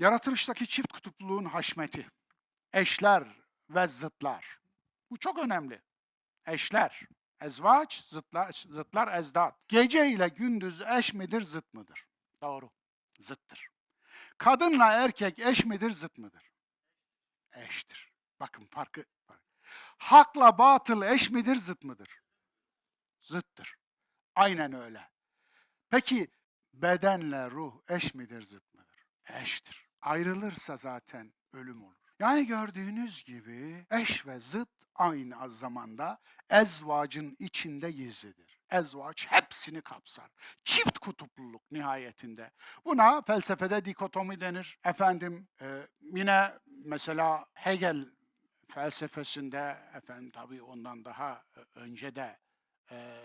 Yaratılıştaki çift kutupluluğun haşmeti. Eşler ve zıtlar. Bu çok önemli. Eşler. Ezvaç, zıtlar, zıtlar ezdat. Gece ile gündüz eş midir, zıt mıdır? Doğru. Zıttır. Kadınla erkek eş midir, zıt mıdır? Eştir. Bakın farkı. Hakla batıl eş midir, zıt mıdır? Zıttır. Aynen öyle. Peki bedenle ruh eş midir, zıt mıdır? Eştir. Ayrılırsa zaten ölüm olur. Yani gördüğünüz gibi eş ve zıt aynı zamanda ezvacın içinde gizlidir. Ezvaç hepsini kapsar. Çift kutupluluk nihayetinde. Buna felsefede dikotomi denir. Efendim e, yine mesela Hegel felsefesinde efendim tabii ondan daha e, önce de e,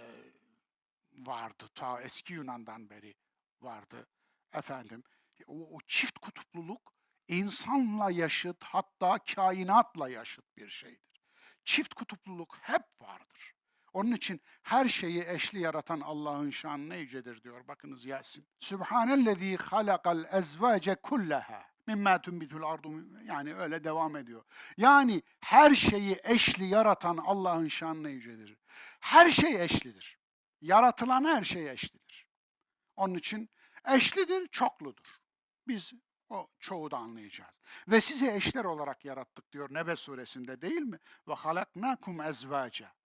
vardı. Ta eski Yunan'dan beri vardı. Efendim o, o çift kutupluluk insanla yaşıt hatta kainatla yaşıt bir şeydir. Çift kutupluluk hep vardır. Onun için her şeyi eşli yaratan Allah'ın şanı ne yücedir diyor. Bakınız Yasin. Sübhanellezî halakal ezvace kullaha mimma tunbitul ardu yani öyle devam ediyor. Yani her şeyi eşli yaratan Allah'ın şanı ne yücedir. Her şey eşlidir. Yaratılan her şey eşlidir. Onun için eşlidir, çokludur. Biz o çoğu da anlayacağız. Ve sizi eşler olarak yarattık diyor Nebe suresinde değil mi? Ve halaknakum ezvaca.